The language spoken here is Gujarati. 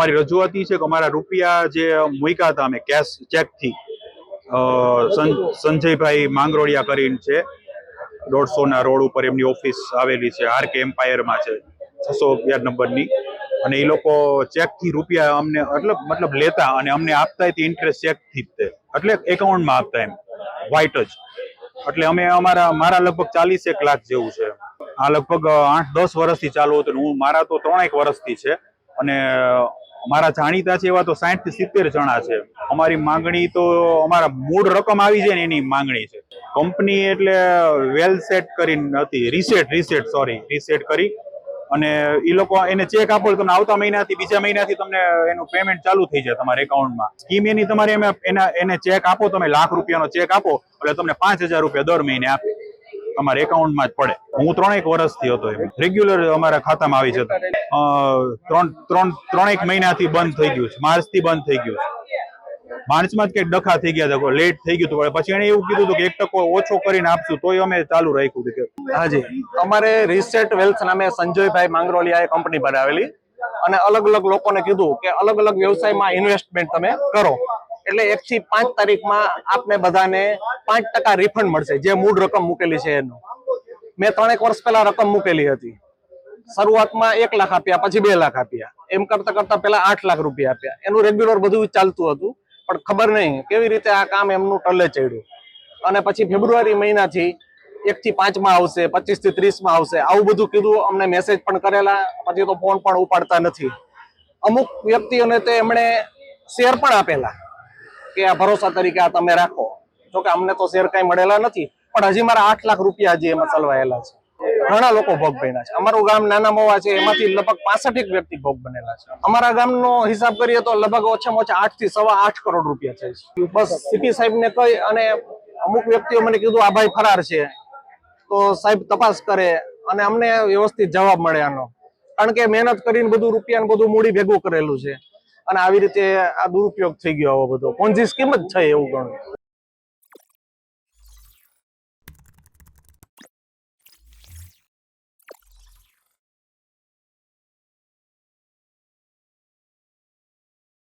અમારી રજૂઆત છે કે અમારા રૂપિયા જે મૂક્યા હતા અમે કેશ ચેકથી સંજયભાઈ માંગરોળિયા કરીને છે. દોઢસોના રોડ ઉપર એમની ઓફિસ આવેલી છે આર કે એમ્પાયરમાં છે, છસો અગિયાર નંબરની. અને એ લોકો ચેકથી રૂપિયા અમને એટલે મતલબ લેતા અને અમને આપતા તે ઇન્ટરેસ્ટ ચેકથી જ તે. એટલે એકાઉન્ટમાં આપતા એમ. વ્હાઈટ જ. એટલે અમે અમારા, મારા લગભગ ચાલીસ એક લાખ જેવું છે. આ લગભગ આઠ દસ વર્ષથી ચાલુ હતું હું, મારા તો ત્રણેક વર્ષથી છે. અને મારા જાણીતા છે એવા તો સાઠથી સિત્તેર જણા છે. અમારી માંગણી તો અમારા મૂળ રકમ આવી જાય ને એની માંગણી છે. કંપની એટલે વેલ સેટ કરીને હતી, રીસેટ રીસેટ, સોરી, રીસેટ કરી. અને એ લોકો એને ચેક આપો તમને આવતા મહિનાથી, બીજા મહિનાથી તમને એનું પેમેન્ટ ચાલુ થઈ જાય તમારા એકાઉન્ટમાં. સ્કીમ એની તમારે એના, એને ચેક આપો, તમે લાખ રૂપિયાનો ચેક આપો, એટલે તમને પાંચ હજાર રૂપિયા દર મહિને આપે. તમારા એકાઉન્ટમાં જ પડે. હું ત્રણેક વર્ષથી હતો એમ. રેગ્યુલર અમારા ખાતામાં આવી જતો. ત્રણ ત્રણ, ત્રણેક મહિનાથી બંધ થઈ ગયું છે. માર્ચથી બંધ થઈ ગયું છે. માર્ચમાં જ કંઈક ડખા થઈ ગયા લેટ થઈ ગયું હતું પછી એને એવું કીધું હતું કે એક ટકો ઓછો કરીને આપશું, તોય અમે ચાલુ રાખ્યું હતું કે હાજી. અમારે રિસેટ વેલ્થ નામે સંજયભાઈ માંગરોલિયાએ કંપની બનાવેલી અને અલગ અલગ લોકોને કીધું કે અલગ અલગ વ્યવસાયમાં ઇન્વેસ્ટમેન્ટ તમે કરો. એટલે એક થી પાંચ તારીખમાં આપને બધાને પાંચ ટકા રિફંડ મળશે, જે મૂળ રકમ મૂકેલી છે એનું. મેં ત્રણેક વર્ષ પહેલા રકમ મૂકેલી હતી. શરૂઆતમાં એક લાખ આપ્યા, પછી બે લાખ આપ્યા. એમ કરતા કરતા પહેલા આઠ લાખ રૂપિયા આપ્યા. એનું રેગ્યુલર બધું ચાલતું હતું, પણ ખબર નહીં કેવી રીતે આ કામ એમનું ટલે ચડ્યું. અને પછી ફેબ્રુઆરી મહિનાથી એક થી પાંચમાં આવશે, પચીસથી ત્રીસમાં આવશે. આવું બધું કીધું, અમને મેસેજ પણ કરેલા, પછી તો ફોન પણ ઉપાડતા નથી. અમુક વ્યક્તિઓને તો એમણે શેર પણ આપેલા. કે આ ભરોસા તરીકે આ તમે રાખો. જોકે અમને તો શેર કઈ મળેલા નથી, પણ હજી મારા આઠ લાખ રૂપિયા હજી એમાં ચલવાયેલા છે. ઘણા લોકો ભોગ બન્યા છે. અમારું ગામ નાના મોવા છે, એમાંથી લગભગ પાસઠ એક વ્યક્તિ ભોગ બનેલા છે. અમારા ગામનો હિસાબ કરીએ તો લગભગ ઓછામાં ઓછા આઠથી સવા આઠ કરોડ રૂપિયા થાય છે. બસ સીપી સાહેબ ને કહી અને અમુક વ્યક્તિઓ મને કીધું, આ ભાઈ ફરાર છે. તો સાહેબ તપાસ કરે અને અમને વ્યવસ્થિત જવાબ મળે આનો. કારણ કે મહેનત કરીને બધું રૂપિયા ને બધું મૂડી ભેગું કરેલું છે. અને આવી રીતે આ દુરુપયોગ થઈ ગયો આવો બધો. પોન્જી સ્કીમ જ છે એવું ગણું.